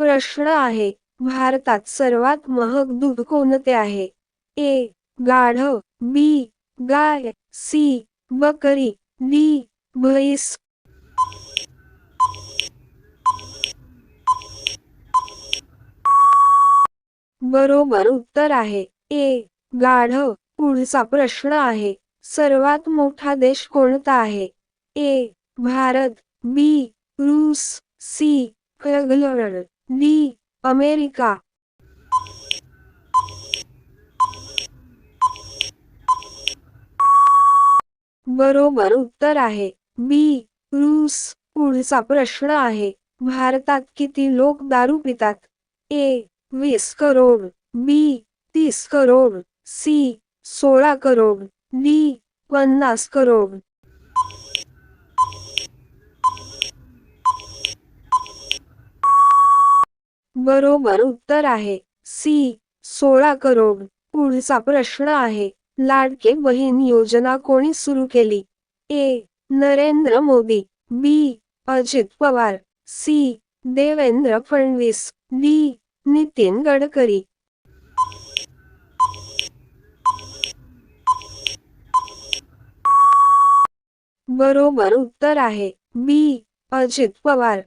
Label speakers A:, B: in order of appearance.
A: प्रश्न आहे. भारतात सर्वात महाग दूध कोणते आहे? ए. गाढ बी. गाय सी. बकरी डी. म्हैस. बरोबर उत्तर आहे. ए. गाढ पुढचा प्रश्न आहे. सर्वात मोठा देश कोणता आहे? ए. भारत बी. रूस सी. England D America. बरोबर उत्तर आहे. बी रूस. पुढचा प्रश्न आहे. भारतात किती लोक दारू पितात? ए वीस करोड. बी तीस करोड. सी सोळा करोड. डी पन्नास करोड. बरोबर उत्तर आहे. सी. सोळा करोड. पुढचा प्रश्न आहे. लाडके बहीण योजना कोणी सुरू केली? A. Narendra Modi. B. Ajit Pawar. C. Devendra Fadnavis. D. Nitin Gadkari. बरोबर उत्तर आहे. बी. अजित पवार.